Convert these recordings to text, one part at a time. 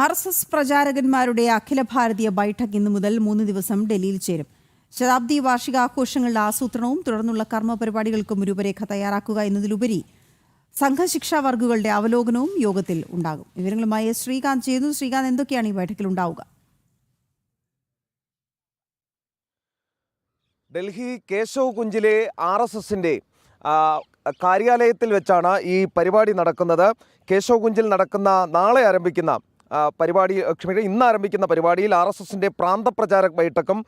R S S പ്രചാരകന്മാരുടെ അഖില ഭാരതീയ ബൈഠക് ഇന്നു മുതൽ മൂന്ന് ദിവസം ഡൽഹിയിൽ ചേരും. ശതാബ്ദി വാർഷികാഘോഷങ്ങളുടെ ആസൂത്രണവും തുടർന്നുള്ള കർമ്മ പരിപാടികൾക്കും രൂപരേഖ തയ്യാറാക്കുക എന്നതിലുപരി സംഘശിക്ഷാ വർഗുകളുടെ അവലോകനവും യോഗത്തിൽ ഉണ്ടാകും. വിവരങ്ങളുമായി. ശ്രീകാന്ത് ചെയ്യുന്നു ശ്രീകാന്ത് എന്തൊക്കെയാണ് ഈ ബൈഠക്കിൽ ഉണ്ടാവുക? ഡൽഹി കേശവ് കുഞ്ചിലെ ആർ എസ് എസിന്റെ കാര്യാലയത്തിൽ വെച്ചാണ് ഈ പരിപാടി നടക്കുന്നത്. കേശവ് കുഞ്ചിൽ നടക്കുന്ന നാളെ ആരംഭിക്കുന്ന പരിപാടി ക്ഷമിക്കുക ഇന്ന് ആരംഭിക്കുന്ന പരിപാടിയിൽ ആർ എസ് എസിന്റെ പ്രാന്തപ്രചാരക ബൈഠക്കും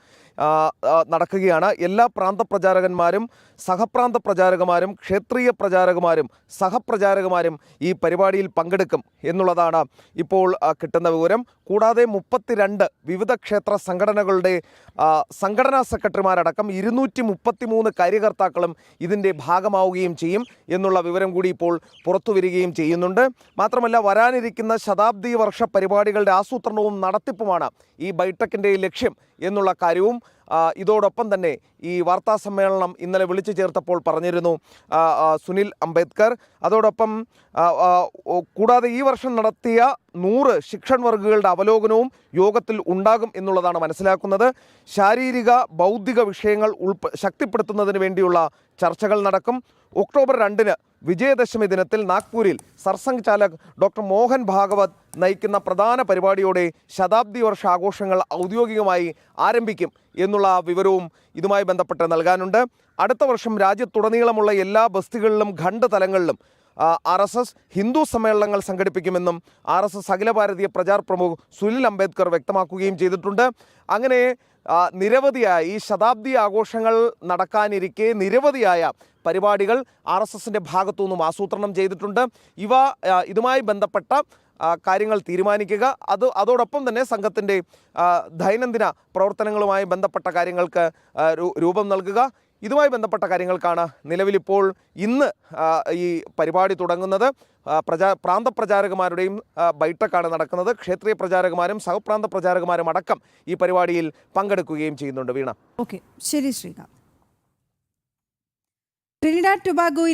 നടക്കുകയാണ്. എല്ലാ പ്രാന്തപ്രചാരകന്മാരും സഹപ്രാന്ത പ്രചാരകന്മാരും ക്ഷേത്രീയ പ്രചാരകന്മാരും സഹപ്രചാരകന്മാരും ഈ പരിപാടിയിൽ പങ്കെടുക്കും എന്നുള്ളതാണ് ഇപ്പോൾ കിട്ടുന്ന വിവരം. കൂടാതെ മുപ്പത്തിരണ്ട് വിവിധ ക്ഷേത്ര സംഘടനകളുടെ സംഘടനാ സെക്രട്ടറിമാരടക്കം ഇരുന്നൂറ്റി മുപ്പത്തിമൂന്ന് കാര്യകർത്താക്കളും ഇതിന്റെ ഭാഗമാവുകയും ചെയ്യും എന്നുള്ള വിവരം കൂടി ഇപ്പോൾ പുറത്തു വരികയും ചെയ്യുന്നുണ്ട്. മാത്രമല്ല വരാനിരിക്കുന്ന ശതാബ്ദി വർഷ പരിപാടികളുടെ ആസൂത്രണവും നടത്തിപ്പുമാണ് ഈ ബൈടെക്കിന്റെ ലക്ഷ്യം എന്നുള്ള കാര്യവും ഇതോടൊപ്പം തന്നെ ഈ വാർത്താ സമ്മേളനം ഇന്നലെ വിളിച്ചു ചേർത്തപ്പോൾ പറഞ്ഞിരുന്നു. സുനിൽ അംബേദ്കർ. അതോടൊപ്പം കൂടാതെ ഈ വർഷം നടത്തിയ നൂറ് ശിക്ഷൺ വർഗുകളുടെ അവലോകനവും യോഗത്തിൽ ഉണ്ടാകും എന്നുള്ളതാണ് മനസ്സിലാക്കുന്നത്. ശാരീരിക ബൗദ്ധിക വിഷയങ്ങൾ ഉൾപ്പ ശക്തിപ്പെടുത്തുന്നതിന് വേണ്ടിയുള്ള ചർച്ചകൾ നടക്കും. ഒക്ടോബർ രണ്ടിന് വിജയദശമി ദിനത്തിൽ നാഗ്പൂരിൽ സർസംഘ് ചാലക് ഡോക്ടർ മോഹൻ ഭാഗവത് നയിക്കുന്ന പ്രധാന പരിപാടിയോടെ ശതാബ്ദി വർഷ ആഘോഷങ്ങൾ ഔദ്യോഗികമായി ആരംഭിക്കും എന്നുള്ള വിവരവും ഇതുമായി ബന്ധപ്പെട്ട് നൽകാനുണ്ട്. അടുത്ത വർഷം രാജ്യത്തുടനീളമുള്ള എല്ലാ ബസ്തികളിലും ഖണ്ഡ് തലങ്ങളിലും ആർ എസ് എസ് ഹിന്ദു സമ്മേളനങ്ങൾ സംഘടിപ്പിക്കുമെന്നും ആർ എസ് എസ് അഖില ഭാരതീയ പ്രചാർ പ്രമുഖ് സുനിൽ അംബേദ്കർ വ്യക്തമാക്കുകയും ചെയ്തിട്ടുണ്ട്. അങ്ങനെ നിരവധിയായ ഈ ശതാബ്ദി ആഘോഷങ്ങൾ നടക്കാനിരിക്കെ നിരവധിയായ പരിപാടികൾ ആർ എസ് എസിന്റെ ഭാഗത്തു നിന്നും ആസൂത്രണം ചെയ്തിട്ടുണ്ട്. ഇവ ഇതുമായി ബന്ധപ്പെട്ട കാര്യങ്ങൾ തീരുമാനിക്കുക അത് അതോടൊപ്പം തന്നെ സംഘത്തിന്റെ ദൈനംദിന പ്രവർത്തനങ്ങളുമായി ബന്ധപ്പെട്ട കാര്യങ്ങൾക്ക് രൂപം നൽകുക. ഇതുമായി ബന്ധപ്പെട്ട കാര്യങ്ങൾക്കാണ് നിലവിലിപ്പോൾ ഇന്ന് ഈ പരിപാടി തുടങ്ങുന്നത്. പ്രചാ പ്രാന്തപ്രചാരകന്മാരുടെയും പ്രചാരകമാരുടെയും ബൈട്ടക്കാണ് നടക്കുന്നത്. ക്ഷേത്രീയ പ്രചാരകമാരും സഹപ്രാന്ത പ്രചാരകന്മാരും അടക്കം ഈ പരിപാടിയിൽ പങ്കെടുക്കുകയും ചെയ്യുന്നുണ്ട്. വീണ. ഓക്കെ. ശരി ശ്രീകാന്ത്. ട്രിനിഡാഡ് ടൊബാഗോയിൽ